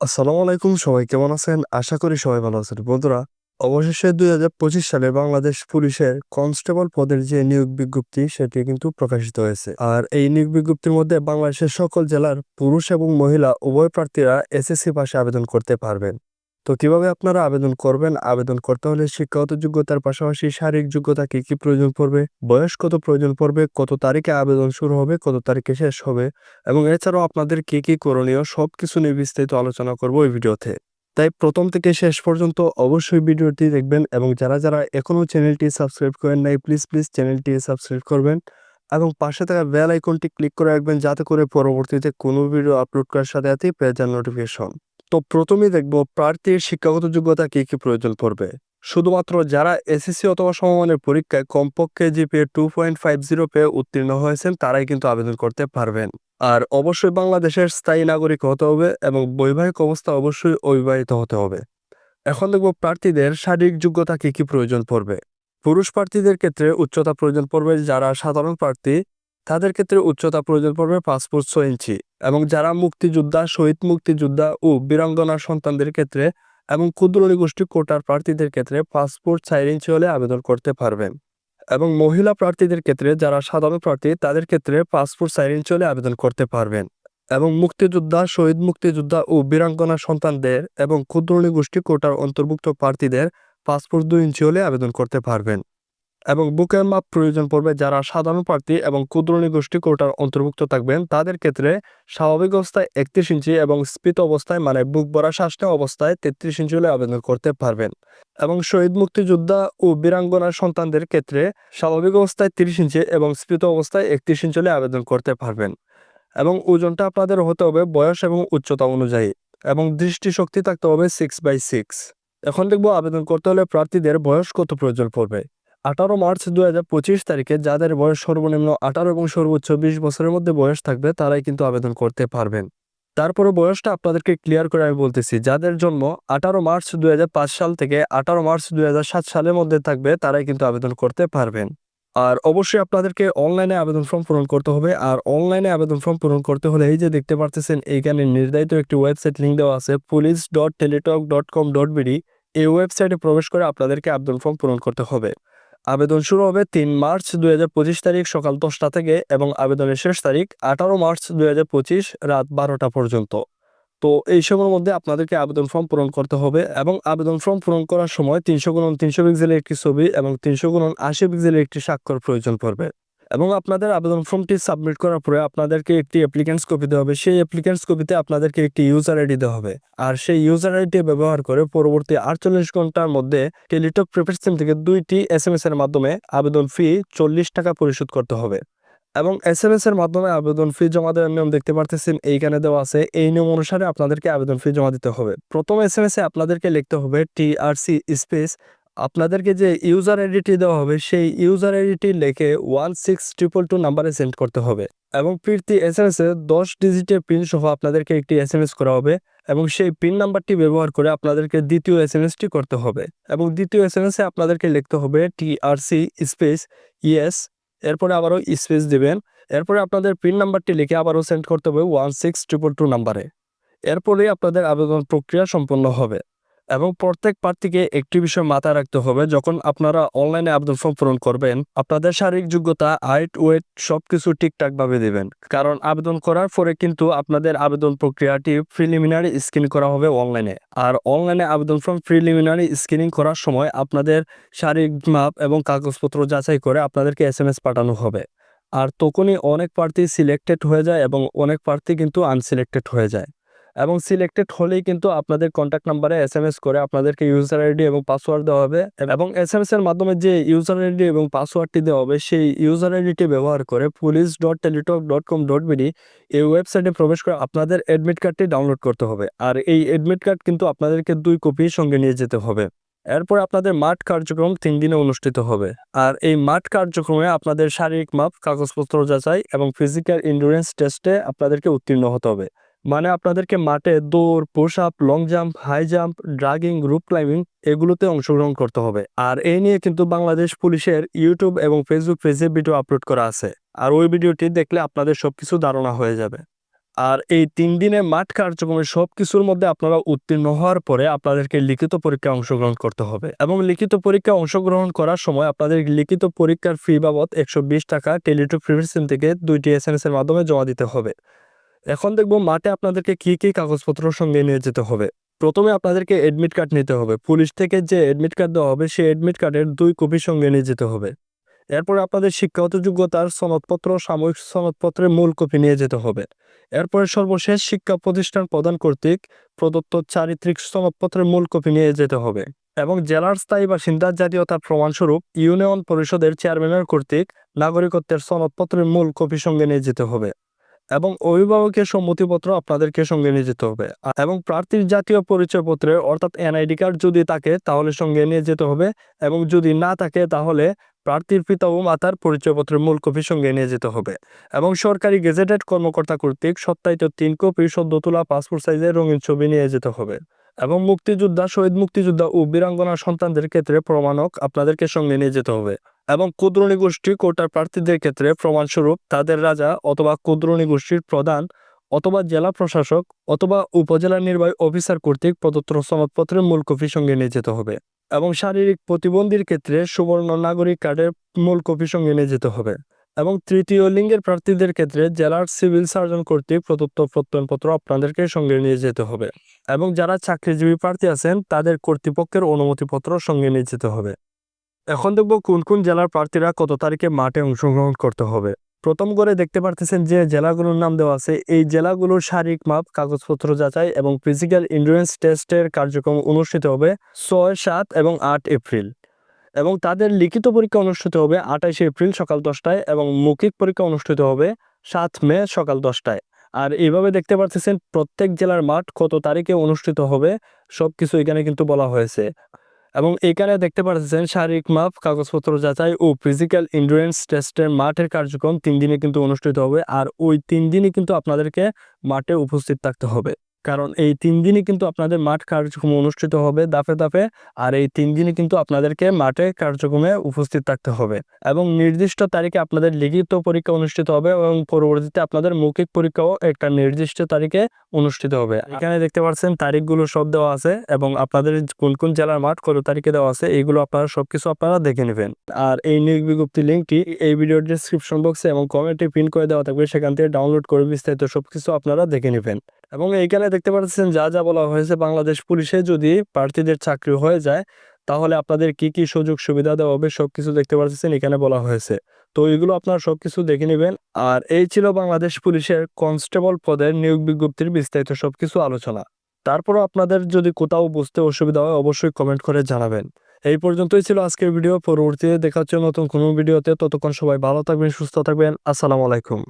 আসসালামু আলাইকুম, সবাই কেমন আছেন? আশা করি সবাই ভালো আছেন। বন্ধুরা, অবশেষে দুই হাজার পঁচিশ সালে বাংলাদেশ পুলিশের কনস্টেবল পদের যে নিয়োগ বিজ্ঞপ্তি, সেটি কিন্তু প্রকাশিত হয়েছে। আর এই নিয়োগ বিজ্ঞপ্তির মধ্যে বাংলাদেশের সকল জেলার পুরুষ এবং মহিলা উভয় প্রার্থীরা এসএসসি পাশে আবেদন করতে পারবেন। তো কীভাবে আপনারা আবেদন করবেন? আবেদন করতে হলে শিক্ষাগত যোগ্যতার পাশাপাশি শারীরিক যোগ্যতা কি কি প্রয়োজন পড়বে? বয়স কত প্রয়োজন পড়বে? কত তারিখে আবেদন শুরু হবে? কত তারিখে শেষ হবে? এবং এছাড়াও আপনাদের কি কি করণীয়? সব কিছু নিয়ে বিস্তারিত আলোচনা করব এই ভিডিওতে। তাই প্রথম থেকে শেষ পর্যন্ত অবশ্যই ভিডিওটি দেখবেন এবং যারা যারা এখনও চ্যানেলটি সাবস্ক্রাইব করেন নাই, প্লিজ প্লিজ চ্যানেলটি সাবস্ক্রাইব করবেন এবং পাশে থাকা বেল আইকনটি ক্লিক করে রাখবেন যাতে করে পরবর্তীতে কোনো ভিডিও আপলোড করার সাথে সাথেই পেয়ে যান নোটিফিকেশন। তো প্রথমেই দেখব প্রার্থীর শিক্ষাগত যোগ্যতা কি কি প্রয়োজন পড়বে। শুধুমাত্র যারা এসএসসি অথবা সমমানের পরীক্ষায় কমপক্ষে GPA two point five zero পেয়ে উত্তীর্ণ হয়েছেন, তারাই কিন্তু আবেদন করতে পারবেন। আর অবশ্যই বাংলাদেশের স্থায়ী নাগরিক হতে হবে এবং বৈবাহিক অবস্থা অবশ্যই অবিবাহিত হতে হবে। এখন দেখব প্রার্থীদের শারীরিক যোগ্যতা কি কি প্রয়োজন পড়বে। পুরুষ প্রার্থীদের ক্ষেত্রে উচ্চতা প্রয়োজন পড়বে, যারা সাধারণ প্রার্থী, তাদের ক্ষেত্রে উচ্চতা প্রয়োজন পড়বে পাঁচ ফুট ছয় ইঞ্চি। এবং যারা মুক্তিযোদ্ধা, শহীদ মুক্তিযোদ্ধা ও বীরাঙ্গনার সন্তানদের ক্ষেত্রে এবং ক্ষুদ্র গোষ্ঠী কোটার প্রার্থীদের ক্ষেত্রে পাসপোর্ট চার ইঞ্চি হলে আবেদন করতে পারবেন। এবং মহিলা প্রার্থীদের ক্ষেত্রে যারা সাধারণ প্রার্থী, তাদের ক্ষেত্রে পাসপোর্ট চার ইঞ্চি হলে আবেদন করতে পারবেন। এবং মুক্তিযোদ্ধা, শহীদ মুক্তিযোদ্ধা ও বীরাঙ্গনা সন্তানদের এবং ক্ষুদ্র গোষ্ঠী কোটার অন্তর্ভুক্ত প্রার্থীদের পাসপোর্ট দুই ইঞ্চি হলে আবেদন করতে পারবেন। এবং বুকের মাপ প্রয়োজন পড়বে যারা সাধারণ প্রার্থী এবং ক্ষুদ্র গোষ্ঠী কোটার অন্তর্ভুক্ত থাকবেন, তাদের ক্ষেত্রে স্বাভাবিক অবস্থায় একত্রিশ ইঞ্চি এবং স্ফীত অবস্থায় মানে বুক ভরা শ্বাস নেওয়া অবস্থায় তেত্রিশ ইঞ্চি হলে আবেদন করতে পারবেন। এবং শহীদ মুক্তিযোদ্ধা ও বীরাঙ্গনার সন্তানদের ক্ষেত্রে স্বাভাবিক অবস্থায় তিরিশ ইঞ্চি এবং স্ফীত অবস্থায় একত্রিশ ইঞ্চি হলে আবেদন করতে পারবেন। এবং ওজনটা আপনাদের হতে হবে বয়স এবং উচ্চতা অনুযায়ী এবং দৃষ্টিশক্তি থাকতে হবে সিক্স বাই সিক্স এখন দেখব আবেদন করতে হলে প্রার্থীদের বয়স কত প্রয়োজন পড়বে। আঠারো মার্চ দু পঁচিশ তারিখে যাদের বয়স সর্বনিম্ন আঠারো এবং সর্বোচ্চ বিশ বছরের মধ্যে বয়স থাকবে, তারাই কিন্তু আবেদন করতে পারবেন। তারপরে বয়সটা আপনাদেরকে ক্লিয়ার করে আমি বলতেছি, যাদের জন্ম আঠারো মার্চ দু হাজার পাঁচ সাল থেকে আঠারো মার্চ দু হাজার সাত সালের মধ্যে থাকবে, তারাই কিন্তু আবেদন করতে পারবেন। আর অবশ্যই আপনাদেরকে অনলাইনে আবেদন ফর্ম পূরণ করতে হবে, আর অনলাইনে আবেদন ফর্ম পূরণ করতে হলে এই যে দেখতে পারতেছেন, এইখানে নির্ধারিত একটি ওয়েবসাইট লিঙ্ক দেওয়া আছে police dot Teletalk dot com dot BD এই ওয়েবসাইটে প্রবেশ করে আপনাদেরকে আবেদন ফর্ম পূরণ করতে হবে। আবেদন শুরু হবে তিন মার্চ দুই হাজার পঁচিশ তারিখ সকাল দশটা থেকে এবং আবেদনের শেষ তারিখ আঠারো মার্চ দুই হাজার পঁচিশ রাত বারোটা পর্যন্ত। তো এই সময়ের মধ্যে আপনাদেরকে আবেদন ফর্ম পূরণ করতে হবে এবং আবেদন ফর্ম পূরণ করার সময় তিনশো গুণন তিনশো পিক্সেলের একটি ছবি এবং তিনশো গুণন আশি পিক্সেলের একটি স্বাক্ষর প্রয়োজন পড়বে। এবং আপনাদের আবেদন ফর্মটি সাবমিট করার পরে আপনাদেরকে একটি অ্যাপ্লিকেন্টস কপি দেওয়া হবে। সেই অ্যাপ্লিকেন্টস কপিতে আপনাদেরকে একটি ইউজার আইডি দেওয়া হবে। আর সেই ইউজার আইডি ব্যবহার করে পরবর্তী আটচল্লিশ ঘণ্টার মধ্যে টেলিটক প্রিপেড সিম থেকে দুইটি এস এম এস এর মাধ্যমে আবেদন ফি চল্লিশ টাকা পরিশোধ করতে হবে। এবং এস এম এস এর মাধ্যমে আবেদন ফি জমা দেওয়ার নিয়ম দেখতে পারতেছেন, এইখানে দেওয়া আছে। এই নিয়ম অনুসারে আপনাদেরকে আবেদন ফি জমা দিতে হবে। প্রথম এস এম এস এ আপনাদেরকে লিখতে হবে টি আর সি স্পেস আপনাদেরকে যে ইউজার আইডিটি দেওয়া হবে, সেই ইউজার আইডিটি লিখে ওয়ান সিক্স ট্রিপল টু নাম্বারে সেন্ড করতে হবে। এবং ফিরতি এস এম এস দশ ডিজিটের পিন সহ আপনাদেরকে একটি এস এম এস করা হবে এবং সেই পিন নাম্বারটি ব্যবহার করে আপনাদেরকে দ্বিতীয় এস এম করতে হবে। এবং দ্বিতীয় এস এম আপনাদেরকে লিখতে হবে T R C space ES এরপরে আবারও স্পেস দেবেন। এরপরে আপনাদের পিন নাম্বারটি লিখে আবারও সেন্ড করতে হবে ওয়ান সিক্স ট্রিপল টু নাম্বারে এরপরেই আপনাদের আবেদন প্রক্রিয়া সম্পন্ন হবে। এবং প্রত্যেক প্রার্থীকে একটি বিষয় মাথায় রাখতে হবে, যখন আপনারা অনলাইনে আবেদন ফর্ম পূরণ করবেন, আপনাদের শারীরিক যোগ্যতা হাইট ওয়েট সবকিছু ঠিকঠাক ভাবে দিবেন। কারণ আবেদন করার পরে কিন্তু আপনাদের আবেদন প্রক্রিয়াটি প্রিলিমিনারি স্ক্রিনিং করা হবে অনলাইনে আর অনলাইনে আবেদন ফর্ম প্রিলিমিনারি স্ক্রিনিং করার সময় আপনাদের শারীরিক মাপ এবং কাগজপত্র যাচাই করে আপনাদেরকে এস এম এস পাঠানো হবে। আর তখনই অনেক প্রার্থী সিলেক্টেড হয়ে যায় এবং অনেক প্রার্থী কিন্তু আনসিলেক্টেড হয়ে যায়। এবং সিলেক্টেড হলেই কিন্তু আপনাদের কন্ট্যাক্ট নাম্বারে এস এম এস করে আপনাদেরকে ইউজার আইডি এবং পাসওয়ার্ড দেওয়া হবে এবং এস এম এস এর মাধ্যমে যে ইউজার আইডি এবং পাসওয়ার্ডটি দেওয়া হবে, সেই ইউজার আইডিটি ব্যবহার করে police dot Teletalk dot com dot BD এই ওয়েবসাইটে প্রবেশ করে আপনাদের অ্যাডমিট কার্ডটি ডাউনলোড করতে হবে। আর এই অ্যাডমিট কার্ড কিন্তু আপনাদেরকে দুই কপি সঙ্গে নিয়ে যেতে হবে। এরপর আপনাদের মাঠ কার্যক্রম তিন দিনে অনুষ্ঠিত হবে। আর এই মাঠ কার্যক্রমে আপনাদের শারীরিক মাপ, কাগজপত্র যাচাই এবং ফিজিক্যাল ইন্ডুরেন্স টেস্টে আপনাদেরকে উত্তীর্ণ হতে হবে। মানে আপনাদেরকে মাঠে দৌড় push up long jump high jump dragging rope climbing এগুলোতে অংশগ্রহণ করতে হবে। আর এই নিয়ে কিন্তু বাংলাদেশ পুলিশের ইউটিউব এবং ফেসবুক পেজে ভিডিও আপলোড করা আছে। আর ওই ভিডিওটি দেখলে আপনাদের সবকিছু ধারণা হয়ে যাবে। আর এই তিন দিনের মাঠ কার্যক্রমের সব কিছুর মধ্যে আপনারা উত্তীর্ণ হওয়ার পরে আপনাদেরকে লিখিত পরীক্ষায় অংশগ্রহণ করতে হবে। এবং লিখিত পরীক্ষায় অংশগ্রহণ করার সময় আপনাদের লিখিত পরীক্ষার ফি বাবদ একশো বিশ টাকা টেলিটক প্রিভিসিম থেকে দুইটি এস এর মাধ্যমে জমা দিতে হবে। এখন দেখব মাঠে আপনাদেরকে কি কি কাগজপত্র সঙ্গে নিয়ে যেতে হবে। প্রথমে আপনাদেরকে এডমিট কার্ড নিতে হবে। পুলিশ থেকে যে এডমিট কার্ড দেওয়া হবে, সেই এডমিট কার্ডের দুই কপি সঙ্গে নিয়ে যেতে হবে। এরপরে আপনাদের শিক্ষাগত যোগ্যতার সনদপত্র, সাময়িক সনদপত্রের মূল কপি নিয়ে যেতে হবে। এরপরে সর্বশেষ শিক্ষা প্রতিষ্ঠান প্রদান কর্তৃক প্রদত্ত চারিত্রিক সনদপত্রের মূল কপি নিয়ে যেতে হবে এবং জেলার স্থায়ী বাসিন্দার জাতীয়তার প্রমাণস্বরূপ ইউনিয়ন পরিষদের চেয়ারম্যানের কর্তৃক নাগরিকত্বের সনদপত্রের মূল কপি সঙ্গে নিয়ে যেতে হবে। এবং অভিভাবকের সম্মতিপত্র আপনাদেরকে সঙ্গে নিয়ে যেতে হবে। এবং প্রার্থীর জাতীয় পরিচয়পত্রের অর্থাৎ এনআইডি কার্ড যদি থাকে, তাহলে সঙ্গে নিয়ে যেতে হবে এবং যদি না থাকে, তাহলে প্রার্থীর পিতা ও মাতার পরিচয়পত্রের মূল কপি সঙ্গে নিয়ে যেতে হবে। এবং সরকারি গেজেটেড কর্মকর্তা কর্তৃক সত্যায়িত তিন কপি সদ্য তোলা পাসপোর্ট সাইজের রঙিন ছবি নিয়ে যেতে হবে। এবং মুক্তিযোদ্ধা, শহীদ মুক্তিযোদ্ধা ও বীরাঙ্গনা সন্তানদের ক্ষেত্রে প্রমাণক আপনাদেরকে সঙ্গে নিয়ে যেতে হবে। এবং ক্ষুদ্রণী গোষ্ঠী কোটার প্রার্থীদের ক্ষেত্রে প্রমাণস্বরূপ তাদের রাজা অথবা ক্ষুদ্রণী গোষ্ঠীর প্রধান অথবা জেলা প্রশাসক অথবা উপজেলা নির্বাহী অফিসার কর্তৃক প্রদত্ত সনদপত্রের মূল কপি সঙ্গে নিয়ে যেতে হবে এবং শারীরিক প্রতিবন্ধীর ক্ষেত্রে সুবর্ণ নাগরিক কার্ডের মূল কপি সঙ্গে নিয়ে যেতে হবে এবং তৃতীয় লিঙ্গের প্রার্থীদের ক্ষেত্রে জেলার সিভিল সার্জন কর্তৃক প্রদত্ত প্রত্যয়নপত্র আপনাদেরকে সঙ্গে নিয়ে যেতে হবে এবং যারা চাকরিজীবী প্রার্থী আছেন তাদের কর্তৃপক্ষের অনুমতিপত্র সঙ্গে নিয়ে যেতে হবে। এখন দেখব কোন কোন জেলার প্রার্থীরা কত তারিখে মাঠে অংশগ্রহণ করতে হবে। প্রথম করে দেখতে পারতেছেন যে জেলাগুলোর নাম দেওয়া আছে। এই জেলাগুলোর শারীরিক মাপ, কাগজপত্র যাচাই এবং ফিজিক্যাল ইন্ডুরেন্স টেস্টের কার্যক্রম অনুষ্ঠিত হবে ছয়, সাত এবং আট এপ্রিল। এবং তাদের লিখিত পরীক্ষা অনুষ্ঠিত হবে আঠাশে এপ্রিল সকাল দশটায় এবং মৌখিক পরীক্ষা অনুষ্ঠিত হবে সাত মে সকাল দশটায়। আর এইভাবে দেখতে পারতেছেন প্রত্যেক জেলার মাঠ কত তারিখে অনুষ্ঠিত হবে সব কিছু এখানে কিন্তু বলা হয়েছে। এবং এখানে দেখতে পাচ্ছেন শারীরিক মাপ, কাগজপত্র যাচাই ও ফিজিক্যাল ইন্ডুরেন্স টেস্টের মাঠের কার্যক্রম তিন দিনে কিন্তু অনুষ্ঠিত হবে। আর ওই তিন দিনই কিন্তু আপনাদেরকে মাঠে উপস্থিত থাকতে হবে। কারণ এই তিন দিনই কিন্তু আপনাদের মাঠ কার্যক্রম অনুষ্ঠিত হবে দাফে দাফে আর এই তিন দিনই কিন্তু আপনাদেরকে মাঠে কার্যক্রমে উপস্থিত থাকতে হবে। এবং নির্দিষ্ট তারিখে আপনাদের লিখিত পরীক্ষা অনুষ্ঠিত হবে এবং পরবর্তীতে আপনাদের মৌখিক পরীক্ষাও একটা নির্দিষ্ট তারিখে অনুষ্ঠিত হবে। এখানে দেখতে পাচ্ছেন তারিখগুলো সব দেওয়া আছে এবং আপনাদের কোন কোন জেলার মাঠ কত তারিখে দেওয়া আছে এইগুলো আপনারা সবকিছু আপনারা দেখে নেবেন। আর এই নিয়োগ বিজ্ঞপ্তি লিঙ্কটি এই ভিডিওর ডিসক্রিপশন বক্সে এবং কমেন্টে পিন করে দেওয়া থাকবে। সেখান থেকে ডাউনলোড করে বিস্তারিত সবকিছু আপনারা দেখে নেবেন। এবং এইখানে দেখতে পাচ্ছেন যা যা বলা হয়েছে বাংলাদেশ পুলিশে যদি প্রার্থীদের চাকরি হয়ে যায়, তাহলে আপনাদের কি কি সুযোগ সুবিধা দেওয়া হবে সবকিছু দেখতে পাচ্ছেন, এখানে বলা হয়েছে। তো এগুলো আপনারা সবকিছু দেখে নেবেন। আর এই ছিল বাংলাদেশ পুলিশের কনস্টেবল পদের নিয়োগ বিজ্ঞপ্তির বিস্তারিত সবকিছু আলোচনা। তারপরও আপনাদের যদি কোথাও বুঝতে অসুবিধা হয়, অবশ্যই কমেন্ট করে জানাবেন। এই পর্যন্তই ছিল আজকের ভিডিও। পরবর্তীতে দেখা হচ্ছে নতুন কোনো ভিডিওতে। ততক্ষণ সবাই ভালো থাকবেন, সুস্থ থাকবেন। আসসালামু আলাইকুম।